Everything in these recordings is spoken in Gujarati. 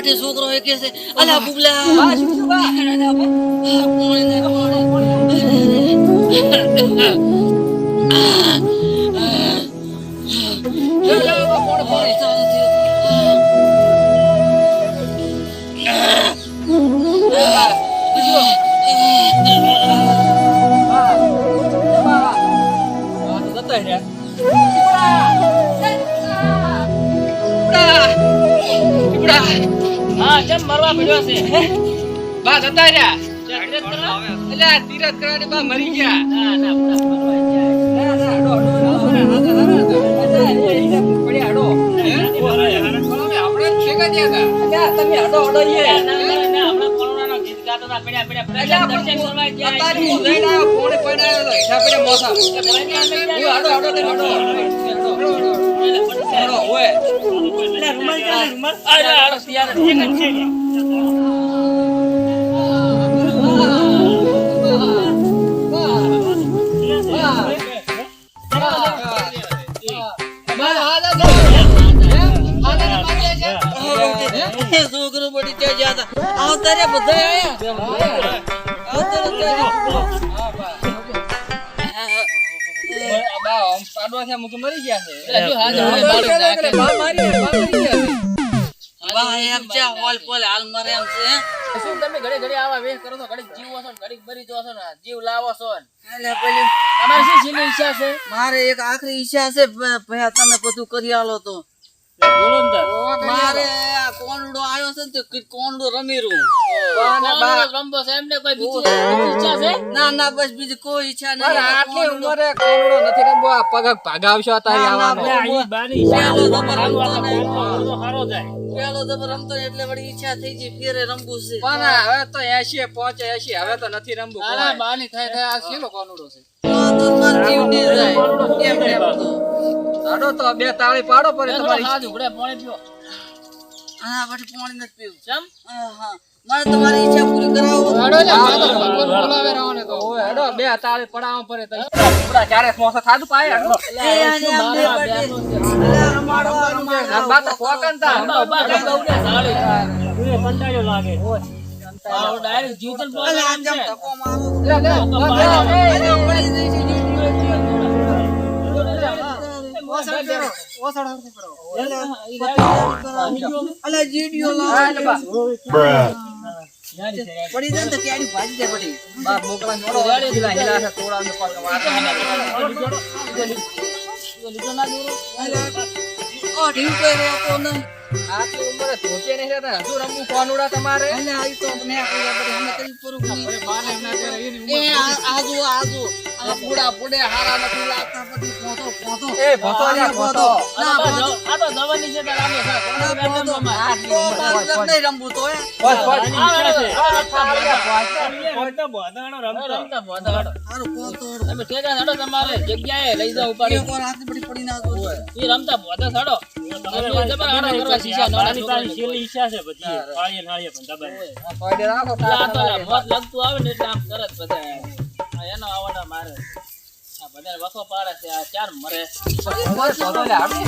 બેઠે છોકરો એ કે છે અલા બુબલા બા શું બા મરવા પડ્યો છે બા જતા રહ્યા એટલે તીરથ કરવાની બા મરી ગયા ના ના મરવા જાય. ના, ના, તમે હડો, હડો, હતા, પડ્યા, પડ્યા. દર્શન કરવા ગયા હું લઈને આવ્યો, ફોને પડ્યા હેઠા પડ્યા મોસા. હું હડો, હડો, લઈને હડો, હડો, હડો, હડો, અરે, હાલો, તૈયાર. છોકરો પડી ત્યાં જ્યાં હતા આવતા બધા આયા આવતા રે ત્યાં બા, આમ પાડવા થયા, મુકે મરી ગયા છે. વાહ એમ છે હોલ પોલ હાલ મરે એમ છે શું તમે ઘડી ઘડી આવા વેહ કરો છો ઘડી જીવો છો ઘડી મરી જો છો ને જીવ લાવો છો એટલે પેલી તમારી શું છેલ્લી ઈચ્છા છે મારે એક આખરી ઈચ્છા છે ભયા તમે બધું કરી આલો તો બોલો ને મારે આ કોનડો આવ્યો છે ને તો રમી રહું ના, રમવો છે એમને કોઈ બીજી બીજી ઈચ્છા છે ના ના બસ બીજી કોઈ ઈચ્છા નહીં આટલી ઉંમરે કોનડો નથી રમવો, આ પગ ભાગાવશો તારી આવવાનો. જાય પેલો તો રમતો એટલે વળી ઈચ્છા થઈ ગઈ ફેરે રમવું છે. પણ હવે તો એસી પહોંચે એસી હવે તો નથી રમવું. અરે ના બાની થાય થાય. આ શેલો કોનુડો છે? તો તો મારો જાય. એમ એમ તો. તો બે તાળી પાડો પડે તમારી પાણી હા પાણી નથી પીવું. ચમ? હા હા. મારે તમારી ઈચ્છા પૂરી કરાવો હેડો લે, ભગવાન બોલાવે રાવણે તો. ઓ હેડો બે તાળી પડાવવા પડે તો. આપડા ચારે સમોસા થાદ પાય, હેડો એ આને અમને પડે અલે રમાડો, રમાડો. બા તો કોકન તા. બા બા બા ઉડે સાળી આવો ડાયરેક્ટ જીવતર બોલ અલે આમ જેમ ધક્કો મારો. લે, લે, લે, લે, એ, અલે પડી જાય છે, અલે જીડીઓ હા, લે, બા. પડી જાય તો ક્યાંય ભાજી જાય પડી બા, મોકલા છોડો. હિલા, હિલા છે, તોડાવને પાછો વાતો. લીધો ના દોરો અઢી રૂપિયા રહેતો નહીં આટલી ઉંમરે ધોકે નહીં રહેતા. હજુ રમવું કોનુડા તમારે? અલે આ તો મને આપણે આપણે હમે કઈ પરું એ આજુ આજુ પૂડા પૂડે હારા નથી લાગતા પછી પોતો પોતો. એ, ભોતો લ્યા, ભોતો. ના પોતો. આ તો જવાની છે તાર આમે છે ના પોતો. નહીં રમવું તો હે. બસ, બસ. રમતા. બોધા હડો હારું પોતો તમે ઠેકા હડો તમારે જગ્યાએ લઈ જાવ ઉપાડી. એક વાર હાથ પડી પડી ના એ રમતા બોધા હડો તમે જબર હડો કરવા શીશા નડા છોકરાને. આ પાડે રાખો, આ તો મોત લાગતું આવે ને એટલે આમ તરત બધા. એનો આવડા મારે. આ વખો પાડે છે આ ચાર મરે? બસ, ભોતો લ્યા, આપણે.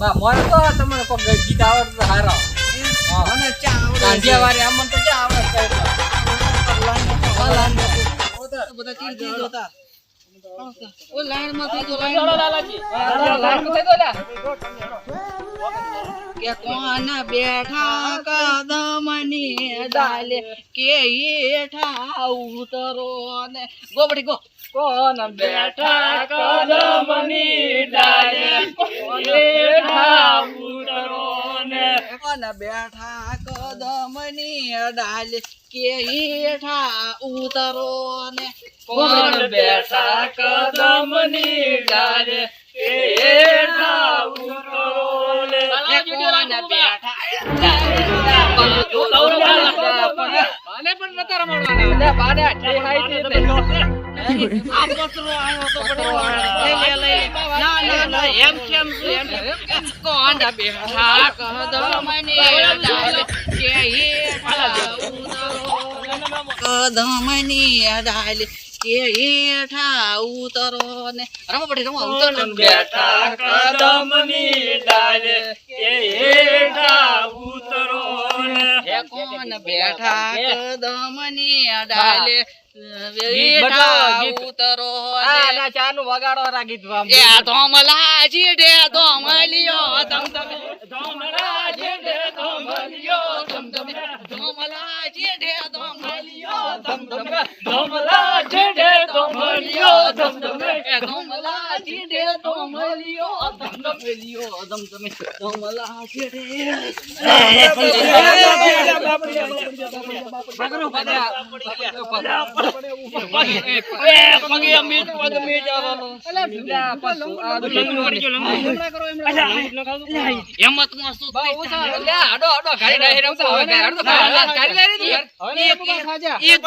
બા, તો તમને કોઈ ગીત આવડતું તો હારો. મને ચા આવડે વાળી આમ તો ક્યાં આવડે બધા જોતા ઓ લાઈનમાં થઈ હડો લાઈન લાલાજી લાઈનમાં થઈ ગયો લ્યા. કે કોણ બેઠા કદમની દાલે કે હેઠા ઉતરો ને ગોબડી ગો કોણ બેઠા કદમની દાલે કોણ બેઠા ઉતરો ને કોણ બેઠા કદમની ડાલે કે હેઠા ઉતરો ને કોણ બેઠા કદમની ડાલે હેઠા ઉતરો ને કોણ બેઠા? બાને પણ નતા રમાડવાના. બાને આટલી હાઈ છે તે. આ પતરો આવ્યો તો પડ્યો લઈ લે લઈ લે ના ના ના એમ કેમ એમ કેમ? કોણ બેઠા કદમની ડાલે કે હેઠા ઉતરો ને. રમો પડી રમો ઉતરો બેઠા કદમની ડાલે કે હેઠા કોણ બેઠા કદમની અડાલે ગીત. ઉતરો આ ચાનું વગાડો રા વામ. એ ધોમલા જીડે ધોમલિયો ધમ ધમ ધોમરા જેડે ધોમલિયો ધમ ધમ. ધોમલા જીડે ધોમલિયો ધમ ધમ ધોમલા જેડે ધોમલિયો ધમ ધમ. એ ધોમલા જીડે ધોમલિયો ધમ ધમ લિયો ધમ ધમ જીડે તો હિંમતમાં શું હોય, ઘારી હાડો, ઘારી નાખી, ઘારી નાખી દી. હવે એક એક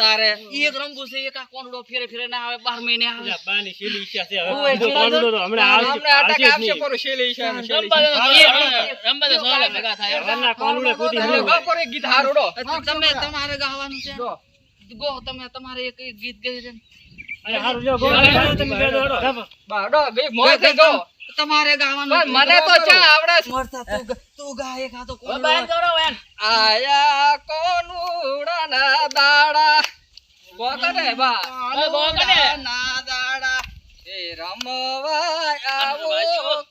તારે. એક રંગુ છે એક આ ફેરે ફેરે ના આવે બાર મહિને આવે. બાની શીલી ઈચ્છા છે હમણાં આવશે આવશે. પરો, શેલી સોલે ભેગા થાય. એક ગીત હારોડો. તમે તમારે ગાવાનું છે. ગો તમે તમારે એક એક ગીત ગાઈ દે અરે હારું તમે. બા, મોય થઈ ગયો. તમારે ગાવાનું મને તો ચા આવડે મરતા તું તું ગાય કા તો કોણ બાય દોડો એમ. આયા કોનુડાના દાડા? બોકરે બા. ઓય, ગો ના દાડા. એ રમવા આવો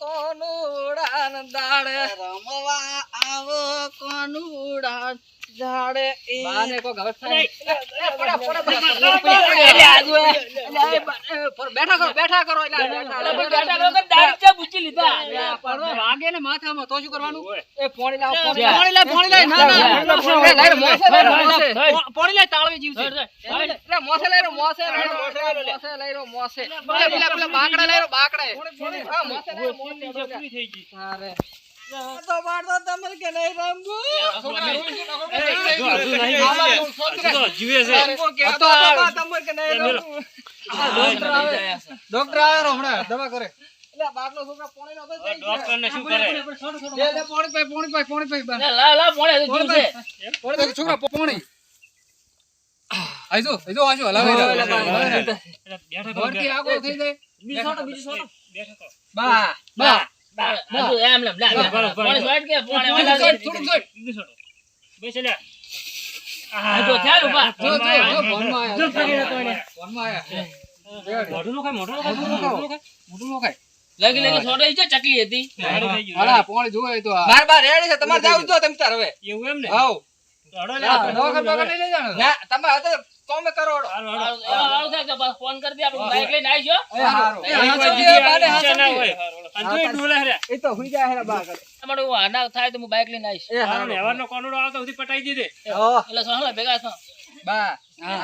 કોનુડાના દાડા? રમવા આવો કોનુડા ઝાડે બાને કોક હવે થાય. પડા, પડા, પડા. એટલે આજુ એ. એટલે એ બા- એ, પર બેઠા કરો બેઠા કરો બેઠા એટલે ભાઈ બેઠા કરો કે ચા પૂછી લીધા. વાગે ને માથામાં તો શું કરવાનું એ પોણી લાવ પોણી લાવ. પોણી લાવ ના ના લઈ લો, મોસે લઈ લો, મોસે. થઈ. પોણી લાવ તાળવી જીવ છે થઈ, થઈ. એટલે મોસે લઈ લો, મોસે મોસે લઈ લો, મોસે લઈ લો, મોસે. પેલા પેલા પેલા બાકડા લઈ લો, બાકડે. મોસે લઈ લો, મોસે પૂરી થઈ ગઈ. તારે. તો વાળતો તમારે કે નહીં રમવું? જીવે. છે. કે નહીં રમવું? ડોક્ટર આવે. હમણાં દવા કરે એટલે બાટલો છોકરા પોણી નો તો હવે જઈ જાય. ડોક્ટરને શું કરે? લે, લે, પોણી પાઈ, પોણી પાઈ, પોણી પાઈ, લા, લા, પોણી જીવશે. પોણી છોકરા, પોણી. આઈ જો, આજો, હલાવે બેઠા કરો, ભરતી બેઠા. આગળ થઈ જાય. બીજું છોટો, બીજું છોટો. બેઠા બા, બા. ચકલી હતી. બાર બાર રેડી છે. તમારે જવું જો તમે તાર હવે. એવું એમ ને? તમારે કોમે કરોડ. આવું થાય ફોન કરી દે આપણે બાઈક લઈને આવી ઈચ્છા ના હાંસોજી. હોય. અને તોય ડોલે હરે. એ તો હુઈ જાય હેરા બા આગળ. તમારે થાય તો હું બાઈક લઈને આવીશ. એ હારું. હારું. ને, આવતો સુધી પટાઈ દીધે. એટલે સોહલા ભેગા થો બા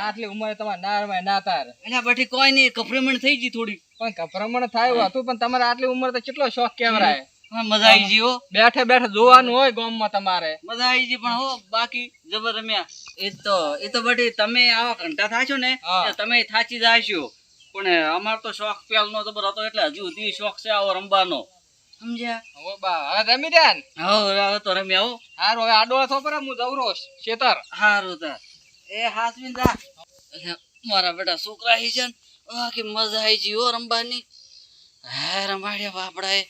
આટલી ઉંમરે તમારે ના રમાય ના તાર. એના બટી કોઈ નહીં કપરેમણ થઈ ગઈ થોડી. પણ કપરામણ થાય હતું પણ તમારે આટલી ઉંમર તો કેટલો શોખ કેવરાય? મજા આવી ગઈ હો. બેઠે બેઠે જોવાનું હોય ગામમાં તમારે. મજા આવી ગઈ પણ હો બાકી જબર રમ્યા. એ તો એ તો બધી તમે આવા ઘંટા થાશો ને તમે થાચી જાશો. પણ અમાર તો શોખ પેલનો જબર હતો એટલે હજુ સુધી શોખ છે આવો રમવાનો. સમજ્યા? હવે બા હવે રમી દે ને? હવે હવે તો રમ્યા હો. હારું હવે આડો પર હું જવરો શેતર હારું તા એ હાસવીન મારા બેટા છોકરા હી છે ને મજા આવી ગઈ હો રમવાની. હે રમાડ્યા બાપડા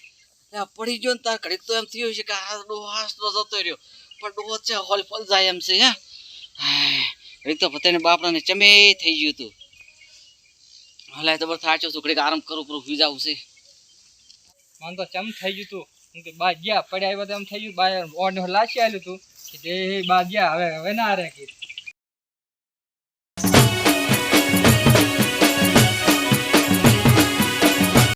પડી ગયો ને તાર ઘડીક તો એમ થયું છે કે આ ડોહો હાસતો જતો રહ્યો. પણ ડોહો છે હોલ ફોલ જાય એમ છે, હે? ઘડીક તો પતાને બાપડાને ચમે થઈ ગયું તું. હલાય તો બસ થાચો છું, ઘડીક આરામ કરું કરું જાવું છે. મને તો ચમ થઈ ગયું તું. હું કે બા ગયા, પડ્યા આવ્યા તો એમ થઈ ગયું. બા ઓર્ડર લાસી આલ્યું તું કે જે બા ગયા, હવે હવે ના રહે કીધું